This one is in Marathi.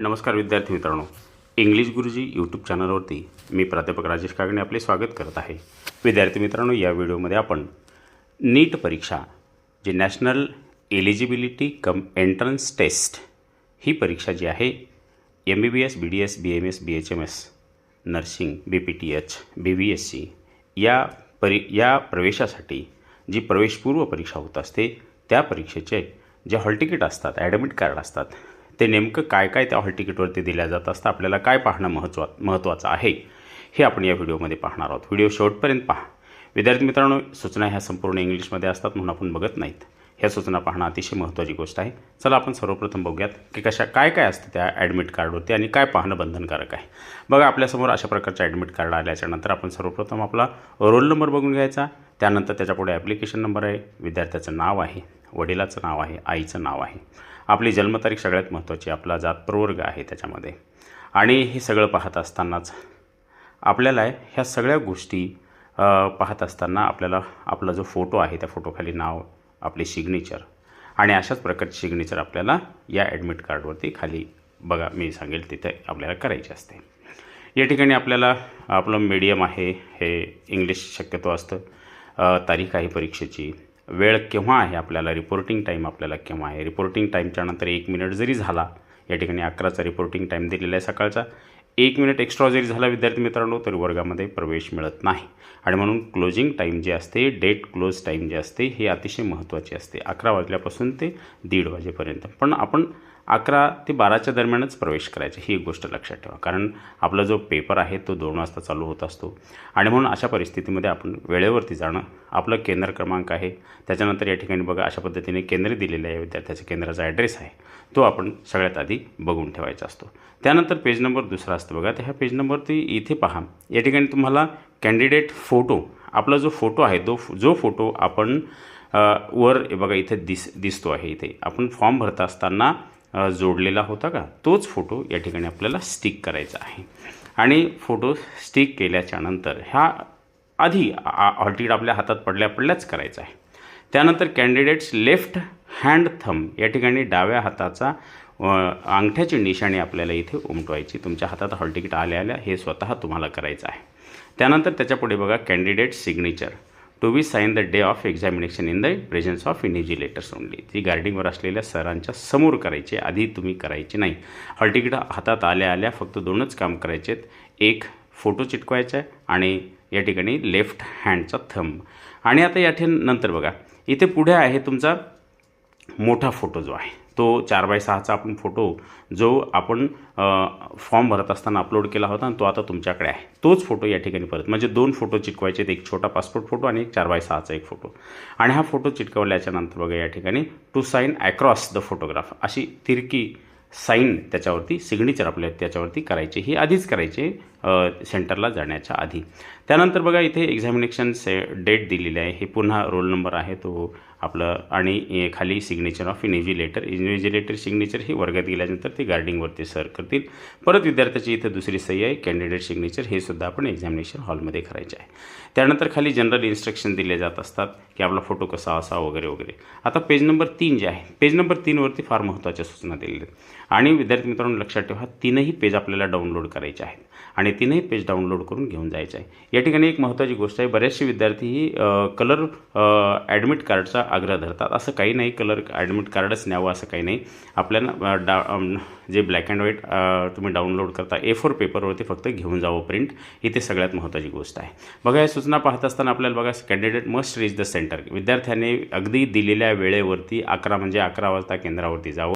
नमस्कार विद्यार्थी मित्रांनो. इंग्लिश गुरुजी यूट्यूब चॅनलवरती मी प्राध्यापक राजेश कागणे आपले स्वागत करत आहे. विद्यार्थी मित्रांनो या व्हिडिओमध्ये आपण नीट परीक्षा जी national eligibility cum entrance test ही परीक्षा जी आहे M B B S B D S B M S B H M S nursing B P T H B V S C या परी या प्रवेशासाठी जी प्रवेशपूर्व परीक्षा होत असते त्या परीक्षेचे जे हॉल तिकीट असतात ॲडमिट कार्ड असतात ते नेमकं काय काय त्या हॉल तिकीटवरती दिल्या जात असतं आपल्याला काय पाहणं महत्त्वा महत्त्वाचं आहे हे आपण या व्हिडिओमध्ये पाहणार आहोत. व्हिडिओ शेवटपर्यंत पहा. विद्यार्थी मित्रांनो सूचना ह्या संपूर्ण इंग्लिशमध्ये असतात म्हणून आपण बघत नाहीत. ह्या सूचना पाहणं अतिशय महत्त्वाची गोष्ट आहे. चला आपण सर्वप्रथम बघूयात की कशा काय काय असतं त्या ॲडमिट कार्डवरती आणि काय पाहणं बंधनकारक आहे. बघा आपल्यासमोर अशा प्रकारचं ॲडमिट कार्ड आल्याच्यानंतर आपण सर्वप्रथम आपला रोल नंबर बघून घ्यायचा. त्यानंतर त्याच्यापुढे ॲप्लिकेशन नंबर आहे. विद्यार्थ्याचं नाव आहे. वडिलाचं नाव आहे आईचं नाव आहे. आपली जन्मतारीख सगळ्यात महत्त्वाची आपला जात प्रवर्ग आहे त्याच्यामध्ये. आणि हे सगळं पाहत असतानाच आपल्याला ह्या सगळ्या गोष्टी पाहत असताना आपल्याला आपला जो फोटो आहे त्या फोटोखाली नाव आपले सिग्नेचर आणि अशाच प्रकारचे सिग्नेचर आपल्याला या ॲडमिट कार्डवरती खाली बघा मी सांगेल तिथे आपल्याला करायची असते. या ठिकाणी आपल्याला आपलं मीडियम आहे हे इंग्लिश शक्यतो असतं. तारीख आहे परीक्षेची. वेळ केव्हा आहे आपल्याला? रिपोर्टिंग टाईम आपल्याला केव्हा आहे? रिपोर्टिंग टाईमच्या नंतर एक मिनिट जरी झाला या ठिकाणी अकराचा रिपोर्टिंग टाईम दिलेला आहे सकाळचा. एक मिनिट एक्स्ट्रा जरी झाला विद्यार्थी मित्रांनो तरी वर्गामध्ये प्रवेश मिळत नाही. आणि म्हणून क्लोजिंग टाईम जे असते डेट क्लोज टाईम जे असते हे अतिशय महत्त्वाचे असते. अकरा वाजल्यापासून ते दीड वाजेपर्यंत. पण आपण अकरा ते बाराच्या दरम्यानच प्रवेश करायचा ही एक गोष्ट लक्षात ठेवा. कारण आपला जो पेपर आहे तो दोन वाजता चालू होत असतो. आणि म्हणून अशा परिस्थितीमध्ये आपण वेळेवरती जाणं आपलं केंद्र क्रमांक आहे. त्याच्यानंतर या ठिकाणी बघा अशा पद्धतीने केंद्र दिलेलं आहे. विद्यार्थ्याच्या केंद्राचा ॲड्रेस आहे. तो आपण सगळ्यात आधी बघून ठेवायचा असतो. त्यानंतर पेज नंबर दुसरा असतो. बघा तर ह्या पेज नंबरती इथे पहा. या ठिकाणी तुम्हाला कॅन्डिडेट फोटो आपला जो फोटो आहे तो जो फोटो आपण वर बघा इथे दिस दिसतो आहे इथे. आपण फॉर्म भरत असताना जोडलेला होता का? तोच फोटो या ठिकाणी आपल्याला स्टिक करायचा आहे. आणि फोटो स्टिक केल्याच्यानंतर ह्या आधी हॉल आपल्या हातात पडल्या पडल्याच करायचा आहे. त्यानंतर कॅन्डिडेट्स लेफ्ट हँड थंब या ठिकाणी डाव्या हाताचा अंगठ्याची निशाणी आपल्याला इथे उमटवायची. तुमच्या हातात हॉल तिकीट आल्या आल्या हे स्वतः तुम्हाला करायचं आहे. त्यानंतर त्याच्यापुढे बघा candidate signature to be sign the day of examination in the presence of invigilators only ती गार्डिंगवर असलेल्या सरांच्या समोर करायची आधी तुम्ही करायची नाही. हॉल तिकीट हातात आल्या आल्या फक्त दोनच काम करायचे आहेत. एक फोटो चिटकवायचा आहे आणि या ठिकाणी लेफ्ट हँडचा थंब आणि आता या ठिकाणी नंतर बघा इथे पुढे आहे तुमचा मोठा फोटो जो आहे. तो चार बाय सहाचा आपण फोटो जो आपण फॉर्म भरत असताना अपलोड केला होता आणि तो आता तुमच्याकडे आहे. तोच फोटो या ठिकाणी परत म्हणजे दोन फोटो चिटकवायचे एक छोटा पासपोर्ट फोटो आणि एक चार बाय सहाचा एक फोटो आणि हा फोटो चिटकवल्याच्या नंतर बघा या ठिकाणी to sign across the photograph अशी तिरकी साईन त्याच्यावरती सिग्नेचर आपल्या त्याच्यावरती करायचे. ही आधीच करायचे. सेंटरला जाण्याच्या आधी. त्यानंतर बघा इथे एक्झामिनेशन से डेट दिलेली आहे. हे पुन्हा रोल नंबर आहे. तो आपलं आणि खाली signature of invigilator invigilator signature हे वर्गात गेल्यानंतर ते गार्डिंगवरती सर करतील. परत विद्यार्थ्याची इथं दुसरी सही आहे. कॅन्डिडेट सिग्नेचर हे सुद्धा आपण एक्झामिनेशन हॉलमध्ये करायचे आहे. त्यानंतर खाली जनरल इन्स्ट्रक्शन दिले जात असतात की आपला फोटो कसा असा वगैरे वगैरे. आता पेज नंबर तीन जे आहे पेज नंबर तीनवरती फार महत्त्वाच्या सूचना दिलेल्या आहेत. आणि विद्यार्थी मित्रांनो लक्षात ठेवा तीनही पेज आपल्याला डाउनलोड करायचे आहेत. आणि तीनही पेज डाउनलोड करून घेऊन जायचं आहे. या ठिकाणी एक महत्त्वाची गोष्ट आहे बरेचसे विद्यार्थी ही कलर ॲडमिट कार्डचा आग्रह धरतात. असं काही नाही कलर ॲडमिट कार्डच न्यावं असं काही नाही. आपल्याला डा जे ब्लॅक अँड व्हाईट तुम्ही डाउनलोड करता ए फोर पेपरवरती फक्त घेऊन जावं प्रिंट इथे सगळ्यात महत्त्वाची गोष्ट आहे. बघा या सूचना पाहत असताना आपल्याला बघा candidate must reach the centre विद्यार्थ्याने अगदी दिलेल्या वेळेवरती अकरा म्हणजे अकरा वाजता केंद्रावरती जावं.